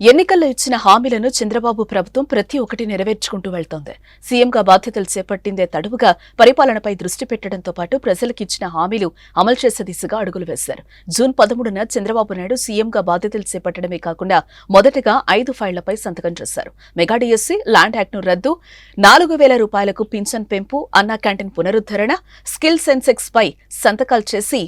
ఎన్నికల్లో ఇచ్చిన హామీలను చంద్రబాబు ప్రభుత్వం ప్రతి ఒక్కటి నెరవేర్చుకుంటూ వెళ్తోంది. సీఎంగా బాధ్యతలు చేపట్టిందే తడువుగా పరిపాలనపై దృష్టి పెట్టడంతో పాటు ప్రజలకు ఇచ్చిన హామీలు అమలు చేసే దిశగా అడుగులు వేశారు. జూన్ పదమూడున చంద్రబాబు నాయుడు సీఎంగా బాధ్యతలు చేపట్టడమే కాకుండా మొదటగా ఐదు ఫైళ్ళపై సంతకం చేశారు. మెగా డిఎస్సీ ల్యాండ్ యాక్ట్ను రద్దు నాలుగు వేల రూపాయలకు పింఛన్ పెంపు అన్నా క్యాంటీన్ పునరుద్ధరణ స్కిల్ సెన్సెక్స్ పై సంతకాలు చేసి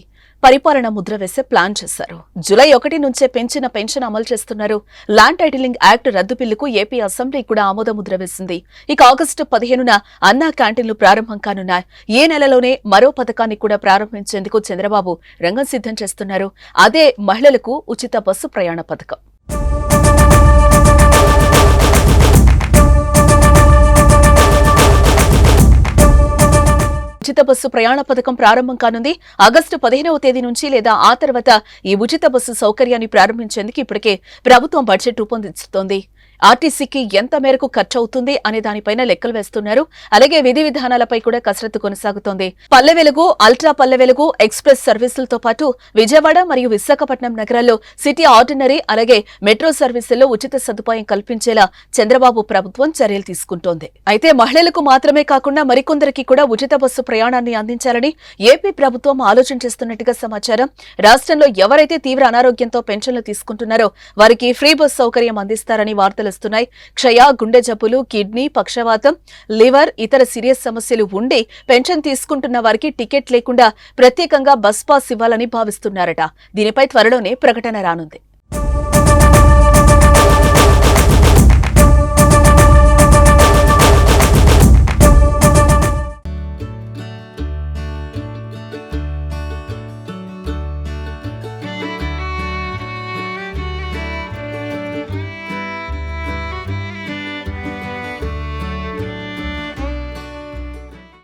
పరిపాలన ముద్ర వేసే ప్లాన్ చేశారు. జులై ఒకటి నుంచే పెంచిన పెన్షన్ అమలు చేస్తున్నారు. ల్యాండ్ టైటిలింగ్ యాక్ట్ రద్దు బిల్లుకు ఏపీ అసెంబ్లీ కూడా ఆమోద ముద్ర వేసింది. ఇక ఆగస్టు పదిహేనున అన్నా క్యాంటీన్లు ప్రారంభం కానున్నాయి. ఏ నెలలోనే మరో పథకాన్ని కూడా ప్రారంభించేందుకు చంద్రబాబు రంగం సిద్ధం చేస్తున్నారు. అదే మహిళలకు ఉచిత బస్సు ప్రయాణ పథకం. ఉచిత బస్సు ప్రయాణ పథకం ప్రారంభం కానుంది. ఆగస్టు పదిహేనవ తేదీ నుంచి లేదా ఆ తర్వాత ఈ ఉచిత బస్సు సౌకర్యాన్ని ప్రారంభించేందుకు ఇప్పటికే ప్రభుత్వం బడ్జెట్ రూపొందిస్తోంది ఆర్టీసీకి ఎంత మేరకు ఖర్చు అవుతుంది అనే దానిపైన లెక్కలు వేస్తున్నారు. అలాగే విధి విధానాలపై కూడా కసరత్తు కొనసాగుతోంది. పల్లె వెలుగు అల్ట్రా పల్లె వెలుగు ఎక్స్ప్రెస్ సర్వీసులతో పాటు విజయవాడ మరియు విశాఖపట్నం నగరాల్లో సిటీ ఆర్డినరీ అలాగే మెట్రో సర్వీసుల్లో ఉచిత సదుపాయం కల్పించేలా చంద్రబాబు ప్రభుత్వం చర్యలు తీసుకుంటోంది. అయితే మహిళలకు మాత్రమే కాకుండా మరికొందరికి కూడా ఉచిత బస్సు ప్రయాణాన్ని అందించాలని ఏపీ ప్రభుత్వం ఆలోచన చేస్తున్నట్టుగా సమాచారం. రాష్ట్రంలో ఎవరైతే తీవ్ర అనారోగ్యంతో పెన్షన్లు తీసుకుంటున్నారో వారికి ఫ్రీ బస్ సౌకర్యం అందిస్తారని వార్తలు తెస్తున్నాయి క్షయ గుండె జబ్బులు కిడ్నీ పక్షవాతం లివర్ ఇతర సీరియస్ సమస్యలు ఉండి పెన్షన్ తీసుకుంటున్న వారికి టికెట్ లేకుండా ప్రత్యేకంగా బస్ పాస్ ఇవ్వాలని భావిస్తున్నారట. దీనిపై త్వరలోనే ప్రకటన రానుంది.